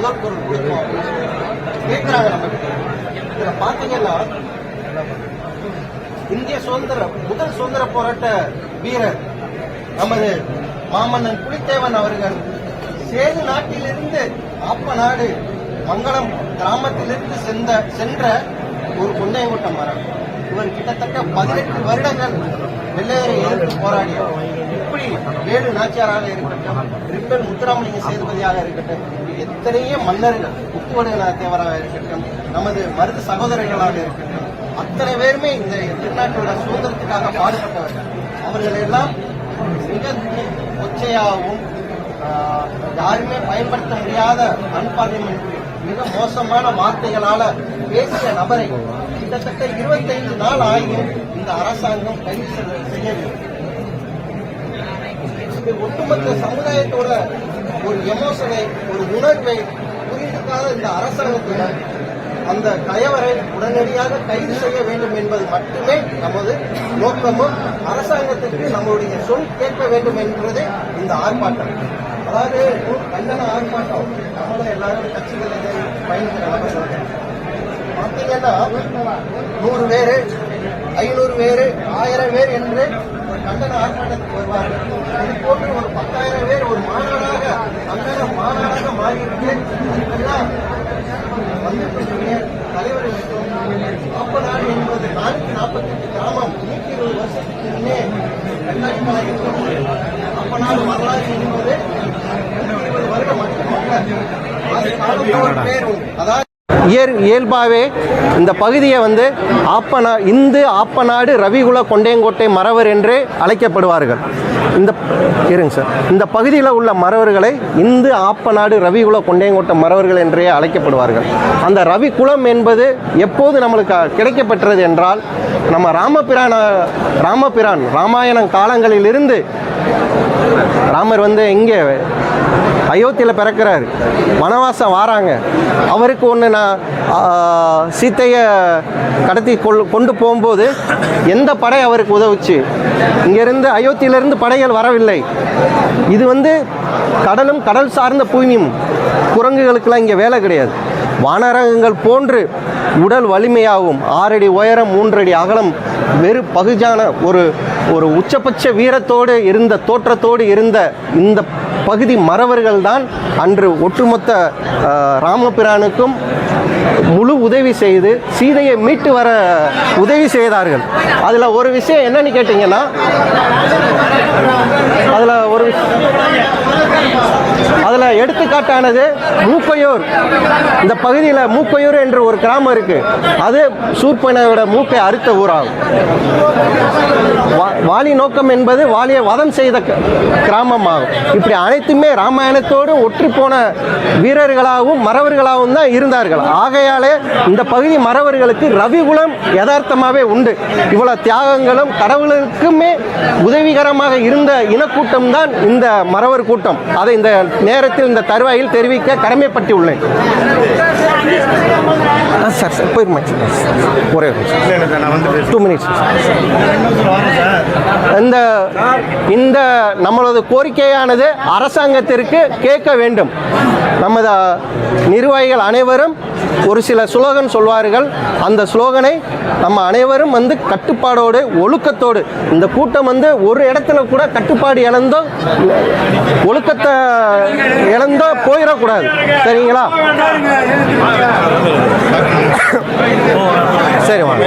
முதல் குரல் கேட்கிறாங்க நம்ம பாத்தீங்கன்னா இந்திய சுதந்திர முதல் சுதந்திர போராட்ட வீரர் நமது மாமன்னன் புலித்தேவன் அவர்கள் சேது நாட்டிலிருந்து ஆப்ப நாடு மங்களம் கிராமத்திலிருந்து சென்ற சென்ற ஒரு கொண்டையங்கோட்ட மரம். இவர் கிட்டத்தட்ட பதினெட்டு வருடங்கள் வெள்ளையரை எதிர்த்து போராடிய இப்படி வேலு நாச்சியாராக இருக்கட்டும் ரிப்பன் முத்துராமலிங்க சேதுபதியாக இருக்கட்டும் எத்தனையோ மன்னர்கள் முத்துவடுகநாத தேவராக இருக்கட்டும் நமது மருது சகோதரர்களாக இருக்கட்டும் அத்தனை பேருமே இந்த திருநாட்டோட சுதந்திரத்துக்காக பாடுபட்டவர்கள். அவர்கள் எல்லாம் மிக கொச்சையாகவும் ஆஹ், யாருமே பயன்படுத்த முடியாத அன்பார்லிமெண்ட் மிக மோசமான வார்த்தைகளால பேசிய நபரை கிட்டத்தட்ட இருபத்தைந்து நாள் ஆகியும் இந்த அரசாங்கம் கைது செய்ய- செய்யவில்லை. இது ஒட்டுமொத்த சமுதாயத்தோட ஒரு எமோஷனை ஒரு உணர்வை புரிந்துக்காத இந்த அரசாங்கத்தினர் அந்த கயவரை உடனடியாக கைது செய்ய வேண்டும் என்பது மட்டுமே நமது நோக்கமும் அரசாங்கத்திற்கு நம்மளுடைய சொல் கேட்க வேண்டும் என்பதே இந்த ஆர்ப்பாட்டம். அதாவது கண்டன ஆர்ப்பாட்டம். நம்மளும் எல்லாரும் கட்சிகள் பயணிக்கிறாங்க பார்த்தீங்கன்னா நூறு பேரு ஐநூறு பேரு ஆயிரம் பேர் என்று ஒரு கண்டன ஆர்ப்பாட்டத்துக்கு வருவார்கள். இது போன்று ஒரு பத்தாயிரம் பேர் ஒரு மாநாடாக கண்டன மாநாடாக மாறிவிட்டு இதுக்கெல்லாம் வந்திருக்கக்கூடிய தலைவர்களுக்கும் அப்ப நாடு என்பது நானூத்தி நாற்பத்தி எட்டு கிராமம் நூத்தி இருபது வருஷத்துக்கு முன்னே ரெண்டாயிரத்தி அப்ப நாடு வரலாறு என்பது வருடம் இயல்பாகவே இந்த பகுதியை வந்து ஆப்பநா இந்து ஆப்பநாடு ரவிகுல கொண்டையங்கோட்டை மறவர் என்றே அழைக்கப்படுவார்கள். இந்த இருங்க சார். இந்த பகுதியில் உள்ள மறவர்களை இந்து ஆப்பநாடு ரவிகுல கொண்டையங்கோட்டை மறவர்கள் என்றே அழைக்கப்படுவார்கள். அந்த ரவி குலம் என்பது எப்போது நம்மளுக்கு கிடைக்கப்பெற்றது என்றால் நம்ம ராமபிரான ராமபிரான் ராமாயணம் காலங்களிலிருந்து ராமர் வந்து எங்கே அயோத்தியில் பிறக்கிறாரு. வனவாசம் வாராங்க. அவருக்கு ஒன்று நான் சீத்தையை கடத்தி கொள் கொண்டு போகும்போது எந்த படை அவருக்கு உதவுச்சு? இங்கேருந்து அயோத்தியிலிருந்து படைகள் வரவில்லை. இது வந்து கடலும் கடல் சார்ந்த பூமியும் குரங்குகளுக்கெல்லாம் இங்கே வேலை கிடையாது. வானரகங்கள் போன்று உடல் வலிமையாகவும் ஆறடி உயரம் மூன்றடி அகலம் வெறு பகுஜான ஒரு ஒரு உச்சபட்ச வீரத்தோடு இருந்த தோற்றத்தோடு இருந்த இந்த பகுதி மறவர்கள் தான் அன்று ஒட்டுமொத்த ராமபிரானுக்கும் முழு உதவி செய்து சீதையை மீட்டு வர உதவி செய்தார்கள். அதில் ஒரு விஷயம் என்னன்னு கேட்டிங்கன்னா அதில் ஒரு அதில் எடுத்துக்காட்டானது மூக்கையூர். இந்த பகுதியில் மூக்கையூர் என்ற ஒரு கிராமம் இருக்குது அது சூர்பனையோட மூக்கை அறுத்த ஊராகும். வாலி நோக்கம் என்பது வாலியை வதம் செய்த கிராமமாகும். இப்படி அனைத்துமே ராமாயணத்தோடு ஒற்றிப்போன போன வீரர்களாகவும் மறவர்களாகவும் தான் இருந்தார்கள். ஆகையாலே இந்த பகுதி மறவர்களுக்கு ரவிகுலம் யதார்த்தமாகவே உண்டு. இவ்வளவு தியாகங்களும் கடவுளுக்குமே உதவிகரமாக இருந்த இனக்கூட்டம் தான் இந்த மறவர் கூட்டம். அதை இந்த நேரத்தில் இந்த தருவாயில் தெரிவிக்க கடமைப்பட்டு உள்ளேன் சார் போயிருமா ஒரே ஒரு டூ மினிட்ஸ் இந்த இந்த நம்மளது கோரிக்கையானது அரசாங்கத்திற்கு கேட்க வேண்டும். நமது நிர்வாகிகள் அனைவரும் ஒரு சில ஸ்லோகன் சொல்வார்கள். அந்த ஸ்லோகனை நம்ம அனைவரும் வந்து கட்டுப்பாடோடு ஒழுக்கத்தோடு இந்த கூட்டம் வந்து ஒரு இடத்துல கூட கட்டுப்பாடு இழந்தோ ஒழுக்கத்தை இழந்தோ போயிடக்கூடாது. சரிங்களா? சரி வாங்க.